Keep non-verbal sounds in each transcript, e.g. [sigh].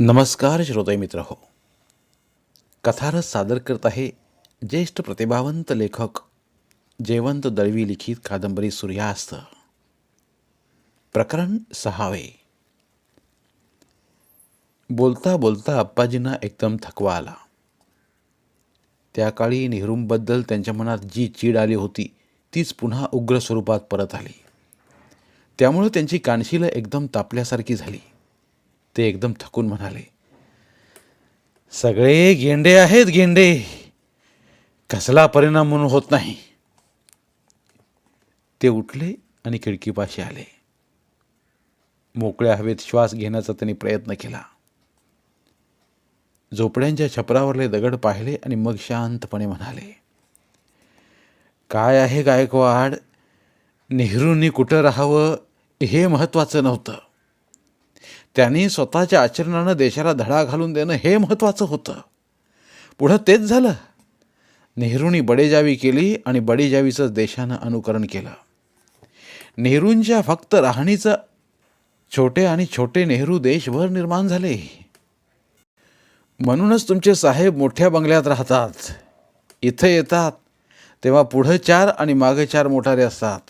नमस्कार श्रोते मित्र हो. कथारस सादर करत आहे ज्येष्ठ प्रतिभावंत लेखक जयवंत दळवी लिखित कादंबरी सूर्यास्त. प्रकरण सहावे. बोलता बोलता अप्पाजींना एकदम थकवा आला. त्या काळी नेहरूंबद्दल त्यांच्या मनात जी चीड आली होती तीच पुन्हा उग्र स्वरूपात परत आली. त्यामुळे त्यांची कानशिलं एकदम तापल्यासारखी झाली. ते एकदम थकून म्हणाले सगळे गेंडे आहेत गेंडे. कसला परिणाम म्हणून होत नाही. ते उठले आणि खिडकीपाशी आले. मोकळ्या हवेत श्वास घेण्याचा त्यांनी प्रयत्न केला. झोपड्यांच्या छपरावरले दगड पाहिले आणि मग शांतपणे म्हणाले काय आहे गायकवाड? नेहरूंनी कुठं राहावं हे महत्त्वाचं नव्हतं. त्यांनी स्वतःच्या आचरणानं देशाला धडा घालून देणं हे महत्त्वाचं होतं. पुढं तेच झालं. नेहरूंनी बडेजावी केली आणि बडेजावीचं देशानं अनुकरण केलं. नेहरूंच्या फक्त राहणीचं छोटे आणि छोटे नेहरू देशभर निर्माण झाले. म्हणूनच तुमचे साहेब मोठ्या बंगल्यात राहतात. इथं येतात. तेव्हा पुढं चार आणि मागे चार मोटारे असतात.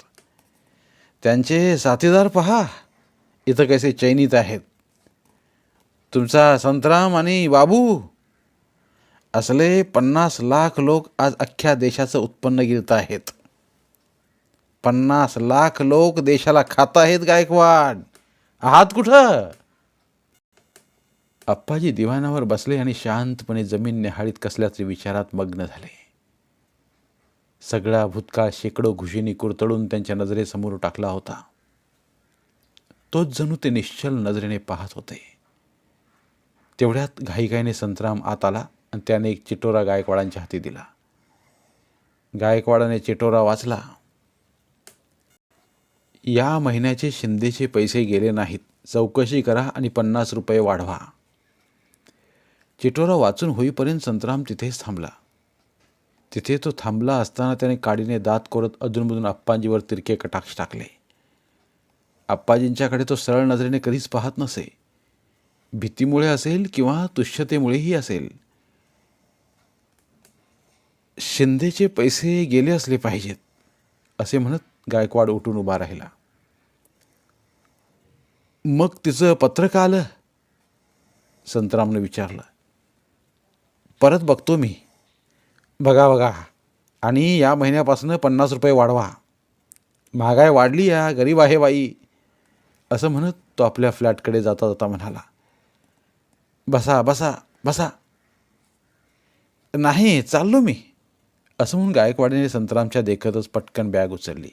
त्यांचे साथीदार पहा. इथं कसे चैनीत आहेत. तुमचा संतराम आणि बाबू. असले पन्नास लाख लोक आज अख्ख्या देशाचं उत्पन्न गिरत आहेत. पन्नास लाख लोक देशाला खात आहेत गायकवाड. आहात कुठं? अप्पाजी दिवाणावर बसले आणि शांतपणे जमीन निहाळीत कसल्याचे विचारात मग्न झाले. सगळा भूतकाळ शेकडो घुशींनी कुरतडून त्यांच्या नजरेसमोर टाकला होता. तोच जणू ते निश्चल नजरेने पाहत होते. तेवढ्यात घाईघाईने संतराम आत आला आणि त्याने एक चिटोरा गायकवाडांच्या हाती दिला. गायकवाडाने चिटोरा वाचला. या महिन्याचे शिंदेचे पैसे गेले नाहीत. चौकशी करा आणि पन्नास रुपये वाढवा. चिटोरा वाचून होईपर्यंत संतराम तिथेच थांबला. तिथे तो थांबला असताना त्याने काडीने दात कोरत अधूनमधून अप्पांजीवर तिरके कटाक्ष टाकले. आप्पाजींच्याकडे तो सरळ नजरेने कधीच पाहत नसे. भीतीमुळे असेल किंवा तुष्यतेमुळेही असेल. शिंदेचे पैसे गेले असले पाहिजेत असे म्हणत गायकवाड उठून उभा राहिला. मग तिचं पत्र का आलं? संतरामनं विचारलं. परत बघतो मी. बघा बघा. आणि या महिन्यापासून पन्नास रुपये वाढवा. महागाई वाढली या गरीब आहे बाई असं म्हणत तो आपल्या फ्लॅटकडे जाता जाता म्हणाला. बसा बसा बसा. नाही चाललो मी. असं म्हणून गायकवाडीने संतरामच्या देखतच पटकन बॅग उचलली.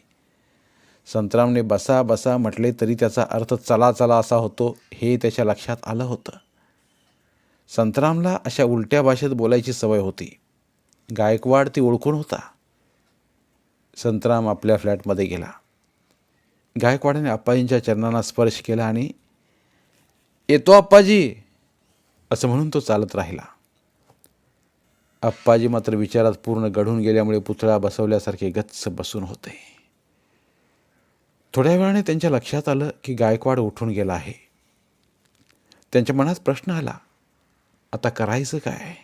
संतरामने बसा बसा म्हटले तरी त्याचा अर्थ चला चला असा होतो हे त्याच्या लक्षात आलं होतं. संतरामला अशा उलट्या भाषेत बोलायची सवय होती. गायकवाड ती ओळखून होता. संतराम आपल्या फ्लॅटमध्ये गेला. गायकवाडाने आप्पाजींच्या चरणांना स्पर्श केला आणि येतो आप्पाजी. असं म्हणून तो चालत राहिला. आप्पाजी मात्र विचारात पूर्ण गढून गेल्यामुळे पुतळा बसवल्यासारखे गच्च बसून होते. थोड्या वेळाने त्यांच्या लक्षात आलं की गायकवाड उठून गेला आहे. त्यांच्या मनात प्रश्न आला आता करायचं काय?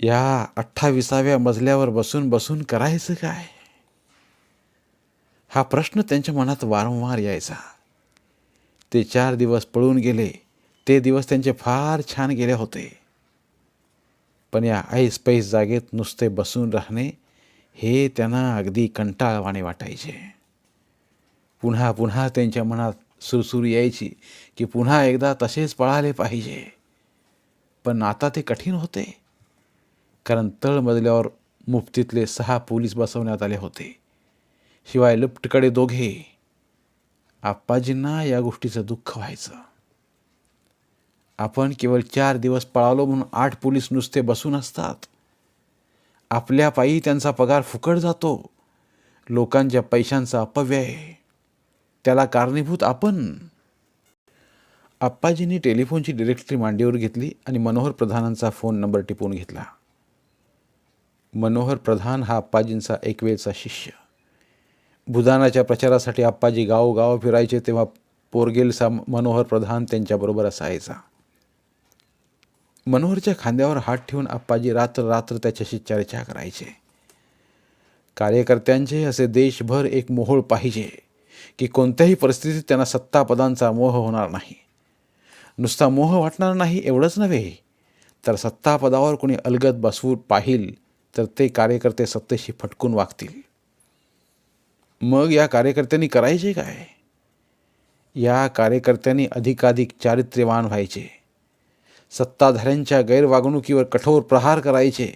या अठ्ठावीसाव्या मजल्यावर बसून बसून करायचं काय? हा प्रश्न त्यांच्या मनात वारंवार यायचा. ते चार दिवस पळून गेले ते दिवस त्यांचे फार छान गेले होते. पण या ऐस पैस जागेत नुसते बसून राहणे हे त्यांना अगदी कंटाळवाणे वाटायचे. पुन्हा पुन्हा त्यांच्या मनात सुरसुर यायची की पुन्हा एकदा तसेच पळाले पाहिजे. पण आता ते कठीण होते. कारण तळमजल्यावर मुफ्तीतले सहा पोलीस बसवण्यात आले होते. शिवाय लुप्तकडे दोघे. आप्पाजींना या गोष्टीचं दुःख व्हायचं. आपण केवळ चार दिवस पळालो म्हणून आठ पोलीस नुसते बसून असतात. आपल्या पायी त्यांचा पगार फुकट जातो. लोकांच्या पैशांचा अपव्यय. त्याला कारणीभूत आपण. आप्पाजींनी टेलिफोनची डिरेक्टरी मांडीवर घेतली आणि मनोहर प्रधानांचा फोन नंबर टिपून घेतला. मनोहर प्रधान हा आप्पाजींचा एक वेळचा शिष्य. भूदानाच्या प्रचारासाठी आप्पाजी गावोगाव फिरायचे तेव्हा पोरगेलसा मनोहर प्रधान त्यांच्याबरोबर असायचा. मनोहरच्या खांद्यावर हात ठेवून आप्पाजी रात्र रात्र त्याच्याशी चर्चा करायचे. कार्यकर्त्यांचे असे देशभर एक मोहोळ पाहिजे की कोणत्याही परिस्थितीत त्यांना सत्तापदांचा मोह होणार नाही. नुसता मोह वाटणार नाही एवढंच नव्हे तर सत्तापदावर कोणी अलगद बसवून पाहिल तर ते कार्यकर्ते सत्तेशी फटकून वागतील. मग या कार्यकर्त्यांनी करायचे काय? या कार्यकर्त्यांनी अधिकाधिक चारित्र्यवान व्हायचे. सत्ताधाऱ्यांच्या गैरवागणुकीवर कठोर प्रहार करायचे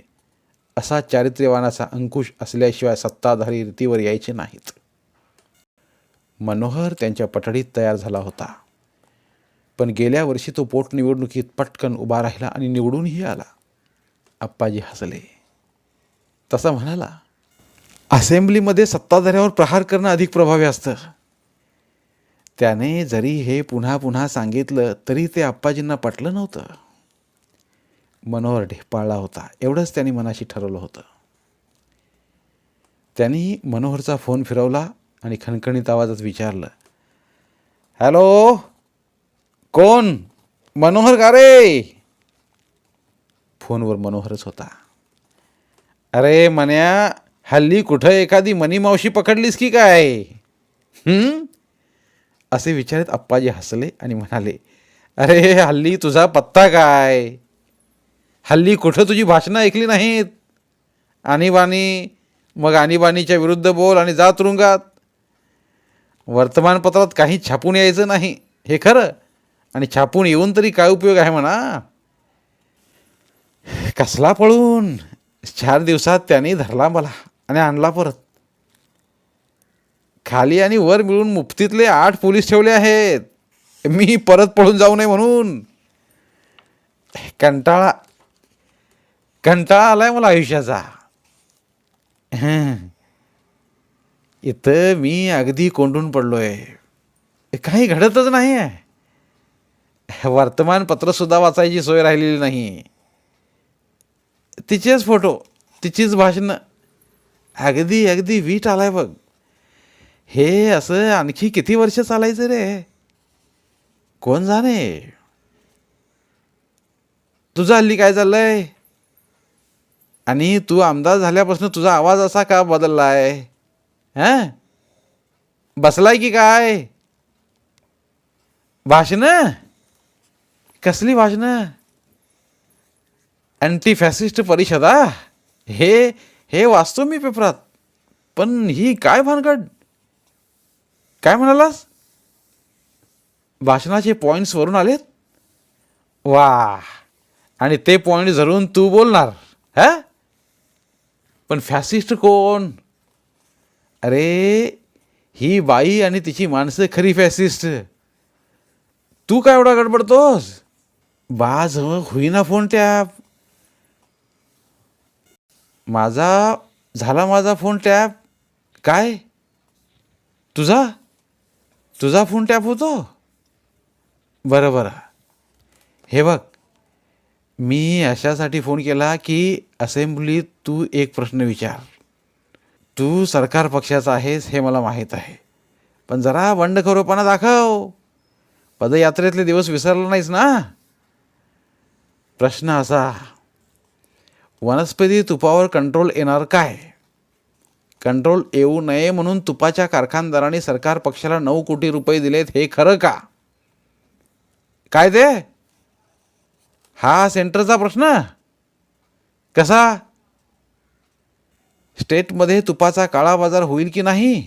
असा चारित्र्यवानाचा अंकुश असल्याशिवाय सत्ताधारी रीतीवर यायचे नाहीत. मनोहर त्यांच्या पठडीत तयार झाला होता. पण गेल्या वर्षी तो पोटनिवडणुकीत पटकन उभा राहिला आणि निवडूनही आला. आप्पाजी हसले. तसा म्हणाला असेंब्लीमध्ये सत्ताधाऱ्यावर प्रहार करणं अधिक प्रभावी असतं. त्याने जरी हे पुन्हा पुन्हा सांगितलं तरी ते आप्पाजींना पटलं नव्हतं. मनोहर ढेपाळला होता. एवढंच त्यांनी मनाशी ठरवलं होतं. त्यांनी मनोहरचा फोन फिरवला आणि खणखणीत आवाजात विचारलं हॅलो कोण? मनोहर का रे? फोनवर मनोहरच होता. अरे मन्या हल्ली कुठं एखादी मनी मावशी पकडलीस की काय? हं? असे विचारत आप्पाजी हसले आणि म्हणाले अरे हल्ली तुझा पत्ता काय? हल्ली कुठं तुझी भाषणं ऐकली नाहीत? आणीबाणी मग आणीबाणीच्या विरुद्ध बोल आणि जा तुरुंगात. वर्तमानपत्रात काही छापून यायचं नाही हे खरं? आणि छापून येऊन तरी काय उपयोग आहे म्हणा? कसला पळून? चार दिवसात त्याने धरला मला आणि आणला परत. खाली आणि वर मिळून मुफ्तीतले आठ पोलीस ठेवले आहेत. मी परत पळून जाऊ नये म्हणून. कंटाळा कंटाळा आलाय मला आयुष्याचा. हं. इथं मी अगदी कोंडून पडलोय. काही घडतच नाही आहे वर्तमानपत्रसुद्धा वाचायची सोय राहिलेली नाही. तिचेच फोटो तिचीच भाषणं. अगदी अगदी वीट आलाय बघ. हे असं आणखी किती वर्ष चालायचं रे? कोण जाणे? तुझं हल्ली काय चाललंय? आणि तू आमदार झाल्यापासून तुझा आवाज असा का बदललाय? हां? बसलाय की काय? भाषणं? कसली भाषणं? अँटी फॅसिस्ट परिषदा? हे हे वाचतो मी पेपरात. पण ही काय भानगड? काय म्हणालास? भाषणाचे पॉईंट्स वरून आलेत? वा आणि ते पॉईंट धरून तू बोलणार हा? पण फॅसिस्ट कोण? अरे ही बाई आणि तिची माणसं खरी फॅसिस्ट तू काय एवढा गडबडतोस? बाज होईना फोन टॅप माझा झाला माझा फोन टॅप काय? तुझा? तुझा फोन टॅप होतो? बरं बरं. हे बघ मी अशासाठी फोन केला की असेंब्लीत तू एक प्रश्न विचार. तू सरकार पक्षाचा आहेस हे मला माहीत आहे. पण जरा बंडखोरपणा दाखव. पदयात्रेतले दिवस विसरला नाहीस ना? प्रश्न असा वनस्पती तुपावर कंट्रोल येणार काय? कंट्रोल येऊ नये म्हणून तुपाच्या कारखानदारांनी सरकार पक्षाला नऊ कोटी रुपये दिलेत हे खरं का? काय ते? हा सेंटरचा प्रश्न? कसा? स्टेटमध्ये तुपाचा काळा बाजार होईल की नाही?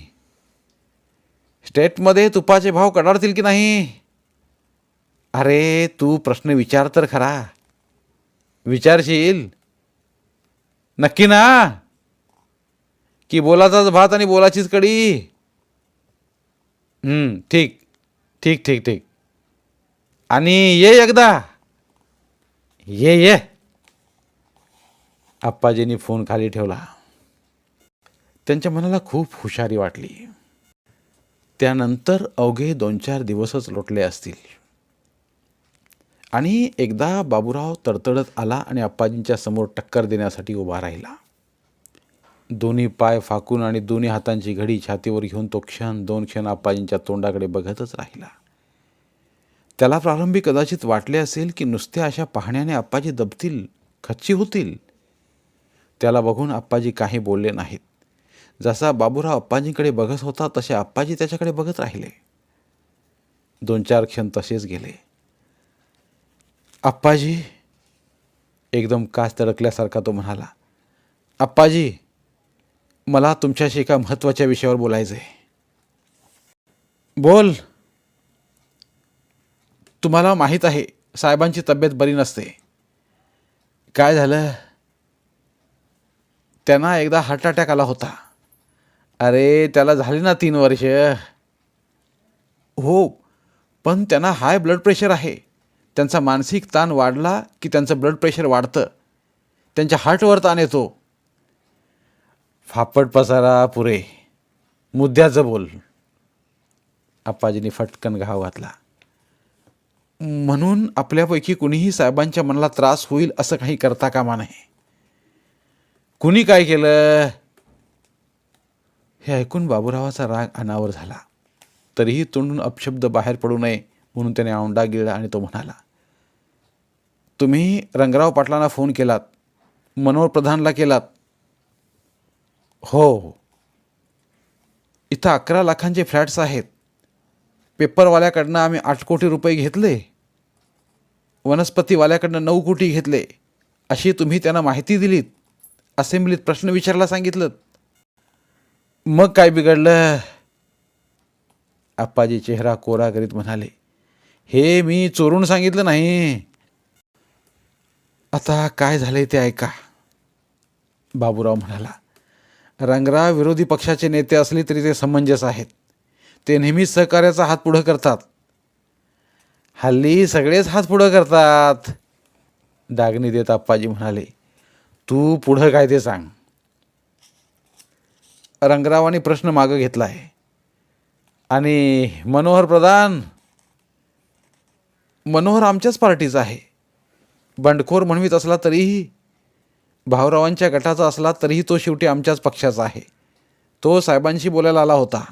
स्टेटमध्ये तुपाचे भाव कडाडतील की नाही? अरे तू प्रश्न विचार तर खरा. विचारशील. नक्की ना? की बोलाचाच भात आणि बोलाचीच कडी ठीक. ठीक ठीक ठीक. आणि ये एकदा. ये ये. आप्पाजींनी फोन खाली ठेवला. त्यांच्या मनाला खूप हुशारी वाटली. त्यानंतर अवघे दोन चार दिवसच लोटले असतील. आणि एकदा बाबूराव तडतडत आला आणि आप्पाजींच्या समोर टक्कर देण्यासाठी उभा राहिला. दोन्ही पाय फाकून आणि दोन्ही हातांची घडी छातीवर घेऊन तो क्षण दोन क्षण आप्पाजींच्या तोंडाकडे बघतच राहिला. त्याला प्रारंभी कदाचित वाटले असेल की नुसत्या अशा पाहण्याने आप्पाजी दबतील खच्ची होतील. त्याला बघून आप्पाजी काही बोलले नाहीत. जसा बाबूराव आप्पाजींकडे बघत होता तसे आप्पाजी त्याच्याकडे बघत राहिले. दोन चार क्षण तसेच गेले. आप्पाजी एकदम काच तडकल्यासारखा तो म्हणाला आप्पाजी मला तुमच्याशी एका महत्त्वाच्या विषयावर बोलायचं आहे. बोल. तुम्हाला माहीत आहे साहेबांची तब्येत बरी नसते. काय झालं? त्यांना एकदा हार्ट अटॅक आला होता. अरे त्याला झाली ना तीन वर्ष. हो पण त्यांना हाय ब्लड प्रेशर आहे. त्यांचा मानसिक ताण वाढला की त्यांचं ब्लड प्रेशर वाढतं. त्यांच्या हार्टवर ताण येतो. फापट पसारा पुरे. मुद्द्याचं बोल. आप्पाजींनी फटकन घाव घातला. म्हणून आपल्यापैकी कुणीही साहेबांच्या मनाला त्रास होईल असं काही करता कामा नये. कुणी काय केलं? हे ऐकून बाबूरावाचा राग अनावर झाला. तरीही तोंडून अपशब्द बाहेर पडू नये म्हणून त्याने औंडा गिळला आणि तो म्हणाला तुम्ही रंगराव पाटलांना फोन केलात मनोहर प्रधानला केलात हो, हो इथं अकरा लाखांचे फ्लॅट्स आहेत. पेपरवाल्याकडनं आम्ही आठ कोटी रुपये घेतले. वनस्पतीवाल्याकडनं नऊ कोटी घेतले. अशी तुम्ही त्यांना माहिती दिलीत असेंब्लीत प्रश्न विचारला सांगितलं. मग काय बिघडलं? आप्पाजी चेहरा कोरा करीत म्हणाले हे मी चोरून सांगितलं नाही. आता काय झालंय ते ऐका. बाबूराव म्हणाला रंगराव विरोधी पक्षाचे नेते असले तरी ते समंजस आहेत. ते नेहमीच सहकार्याचा हात पुढं करतात. हल्ली सगळेच हात पुढं करतात. दागणी देत आप्पाजी म्हणाले तू पुढं काय ते सांग. रंगरावाने प्रश्न मागं घेतला आहे. आणि मनोहर प्रधान मनोहर आमच्याच पार्टीचा आहे. बंडखोर म्हणवीत असला तरीही भाऊरावांच्या गटाचा असला तरीही तो शेवटी आमच्याच पक्षाचा आहे. तो साहेबांशी बोलायला आला होता.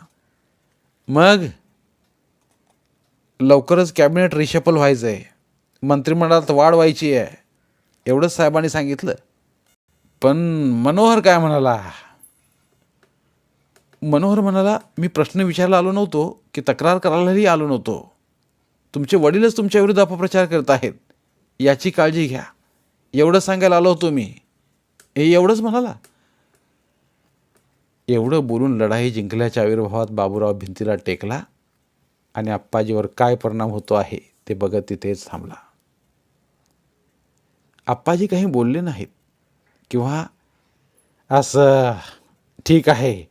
मग लवकरच कॅबिनेट रिशफल व्हायचं आहे मंत्रिमंडळात वाढ व्हायची आहे. एवढंच साहेबांनी सांगितलं. पण मनोहर काय म्हणाला? मनोहर म्हणाला मी प्रश्न विचारायला आलो नव्हतो की तक्रार करायलाही आलो नव्हतो. तुमचे वडीलच तुमच्या विरुद्ध अपप्रचार करत आहेत. याची काळजी घ्या. एवढं सांगायला आलो होतो मी. एवढंच म्हणाला. एवढं बोलून लढाई जिंकल्याच्या आविर्भावात बाबूराव भिंतीला टेकला आणि आप्पाजीवर काय परिणाम होतो आहे ते बघत तिथेच थांबला. आप्पाजी काही बोलले नाहीत किंवा असं ठीक आहे.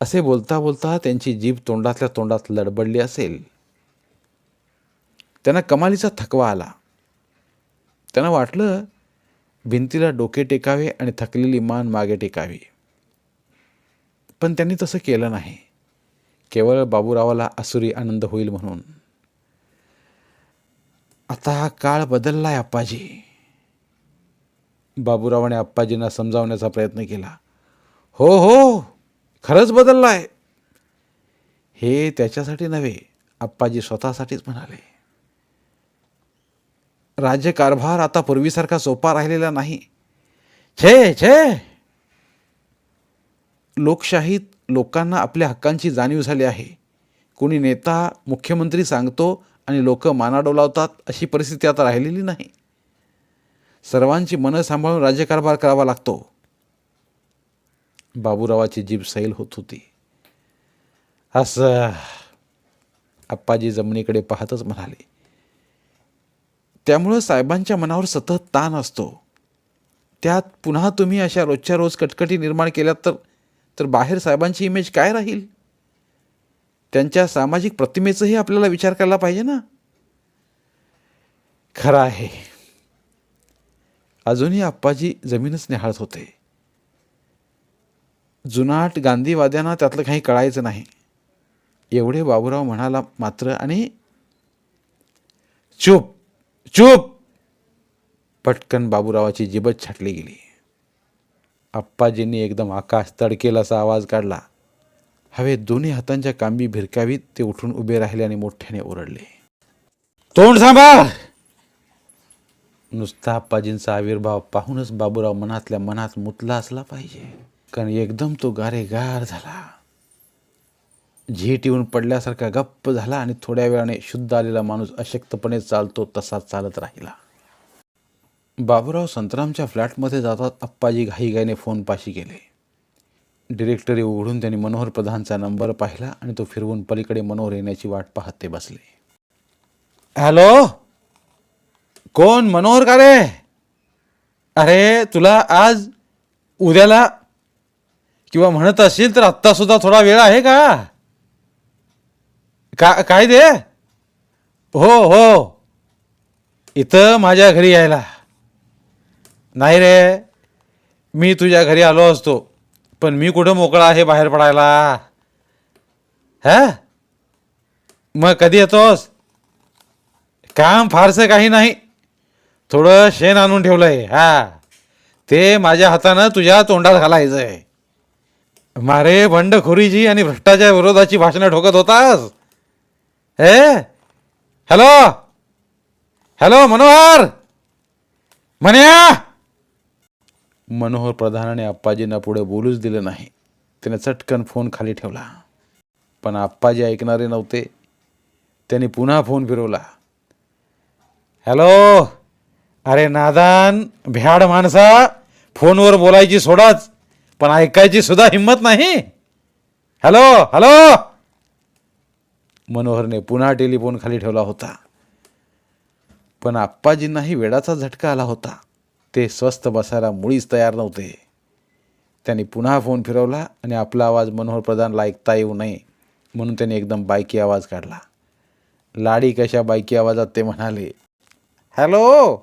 असे बोलता बोलता त्यांची जीभ तोंडातल्या तोंडात लडबडली असेल. त्यांना कमालीचा थकवा आला. त्यांना वाटलं भिंतीला डोके टेकावे आणि थकलेली मान मागे टेकावी. पण त्यांनी तसं केलं नाही. केवळ बाबूरावाला असुरी आनंद होईल म्हणून. आता हा काळ बदललाय आप्पाजी बाबूरावाने आप्पाजींना समजावण्याचा प्रयत्न केला. हो हो खरंच बदललाय. हे त्याच्यासाठी नव्हे आप्पाजी स्वतःसाठीच म्हणाले. राज्यकारभार आता पूर्वीसारखा सोपा राहिलेला नाही. छे छे. लोकशाहीत लोकांना आपल्या हक्कांची जाणीव झाली आहे. कोणी नेता मुख्यमंत्री सांगतो आणि लोक माना डोलावतात अशी परिस्थिती आता राहिलेली नाही. सर्वांची मनं सांभाळून राज्यकारभार करावा लागतो. बाबूरावाची जीभ सैल होत होती. असं आप्पाजी जमिनीकडे पाहतच म्हणाले त्यामुळं साहेबांच्या मनावर सतत ताण असतो. त्यात पुन्हा तुम्ही अशा रोजच्या रोज कटकटी निर्माण केल्यात तर तर बाहेर साहेबांची इमेज काय राहील? त्यांच्या सामाजिक प्रतिमेचंही आपल्याला विचार करायला पाहिजे ना? खरं आहे. अजूनही आप्पाजी जमीनच निहाळत होते. जुनाट गांधीवाद्यांना त्यातलं काही कळायचं नाही. एवढे बाबूराव म्हणाला मात्र आणि चूप. चूप! पटकन बाबूरावाची जिबत छाटली गेली. आप्पाजींनी एकदम आकाश तडकेल असा आवाज काढला. हवेत दोन्ही हातांच्या कांबी भिरकावीत ते उठून उभे राहिले आणि मोठ्याने ओरडले. तोंड सांभाळ! नुसता आप्पाजींचा आविर्भाव पाहूनच बाबूराव मनातल्या मनात मुतला असला पाहिजे. कारण एकदम तो गारेगार झाला. झीट येऊन पडल्यासारखा गप्प झाला आणि थोड्या वेळाने शुद्ध आलेला माणूस अशक्तपणे चालतो तसा चालत राहिला. बाबूराव संतरामच्या फ्लॅटमध्ये जातात अप्पाजी घाईघाईने फोनपाशी गेले. डिरेक्टरी उघडून त्यांनी मनोहर प्रधानचा नंबर पाहिला आणि तो फिरवून पलीकडे मनोहर येण्याची वाट पाहत ते बसले. हॅलो कोण? मनोहर का रे? अरे तुला आज उद्याला किंवा म्हणत असेल तर आत्तासुद्धा थोडा वेळ आहे का? का काय दे? हो हो. इथं माझ्या घरी यायला. नाही रे मी तुझ्या घरी आलो असतो पण मी कुठं मोकळा आहे बाहेर पडायला? हा? मग कधी येतोस? काम फारसं काही नाही. थोडं शेण आणून ठेवलं आहे हा. ते माझ्या हातानं तुझ्या तोंडात घालायचं आहे मारे बंडखोरीची आणि भ्रष्टाचार विरोधाची भाषणं ठोकत होतास? ए हॅलो हॅलो मनोहर म्हण्या मनोहर प्रधानाने आप्पाजींना पुढे बोलूच दिलं नाही त्याने चटकन फोन खाली ठेवला पण आप्पाजी ऐकणारे नव्हते त्यांनी पुन्हा फोन फिरवला हॅलो अरे नादान भ्याड माणसा फोनवर बोलायची सोडाच पण ऐकायची सुद्धा हिंमत नाही हॅलो हॅलो मनोहरने पुन्हा टेलिफोन खाली ठेवला होता. पण आप्पाजींनाही वेडाचा झटका आला होता. ते स्वस्थ बसायला मुळीच तयार नव्हते. त्यांनी पुन्हा फोन फिरवला आणि आपला आवाज मनोहर प्रधानला ऐकता येऊ नये म्हणून त्यांनी एकदम बायकी आवाज काढला. लाडी कशा बायकी आवाजात ते म्हणाले हॅलो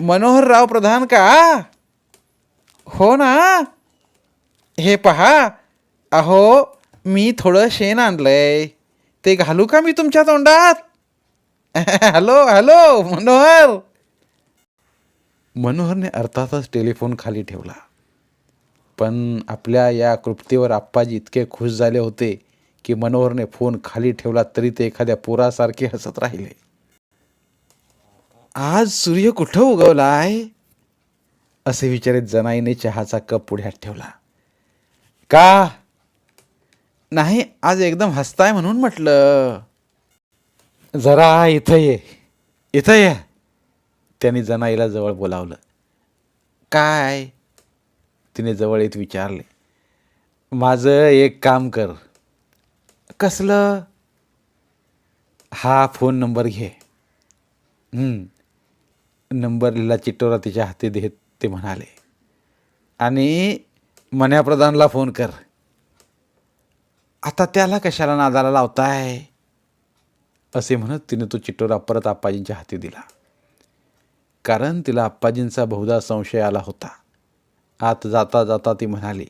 मनोहरराव प्रधान का? हो ना? हे पहा अहो मी थोडं शेण आणलंय. ते घालू का मी तुमच्या तोंडात? [laughs] Hello hello Manohar. मनोहरने अर्थातच टेलिफोन खाली ठेवला. पण आपल्या या कृप्तीवर आप्पाजी इतके खुश झाले होते की मनोहरने फोन खाली ठेवला तरी ते एखाद्या पोरासारखे हसत राहिले. आज सूर्य कुठं उगवलाय? असे विचारित जनाईने चहाचा कप पुढ्यात ठेवला. का? नाही आज एकदम हसताय म्हणून म्हटलं. जरा इथं ये. इथं ये. त्यांनी जनाईला जवळ बोलावलं. काय? तिने जवळ येत विचारले. माझं एक काम कर. कसलं? हा फोन नंबर घे. नंबर लिहिला चिट्टोरा तिच्या हाती देत ते म्हणाले. आणि मन्याप्रधानला फोन कर. आता त्याला कशाला नादाला लावताय? असे म्हणत तिने तो चिट्टोरा परत आप्पाजींच्या हाती दिला. कारण तिला आप्पाजींचा बहुधा संशय आला होता. आत जाता जाता ती म्हणाली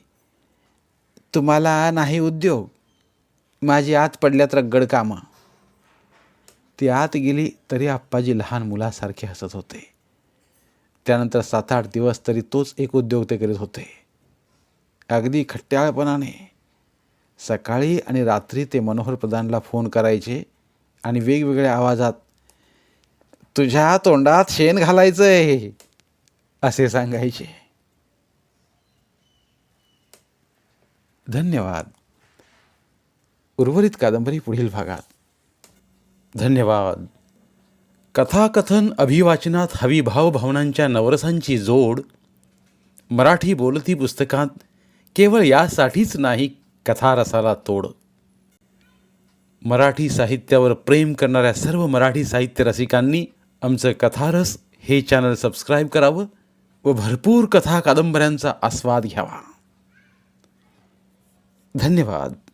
तुम्हाला नाही उद्योग. माझी आत पडल्यात रगड कामं. ती आत गेली तरी आप्पाजी लहान मुलासारखे हसत होते. त्यानंतर सात आठ दिवस तरी तोच एक उद्योग ते करीत होते. अगदी खट्ट्याळपणाने सकाळी आणि रात्री ते मनोहर प्रधानला फोन करायचे आणि वेगवेगळ्या आवाजात तुझ्या तोंडात शेण घालायचं आहे असे सांगायचे. धन्यवाद. उर्वरित कादंबरी पुढील भागात. धन्यवाद. कथाकथन अभिवाचनात हवी भावभावनांच्या नवरसांची जोड मराठी बोलती पुस्तकात केवळ यासाठीच नाही कथारसाला तोड. मराठी साहित्यावर प्रेम करणाऱ्या सर्व मराठी साहित्य रसिकांनी आमचं कथारस हे चॅनल सबस्क्राईब करावं व भरपूर कथा कादंबऱ्यांचा आस्वाद घ्यावा. धन्यवाद.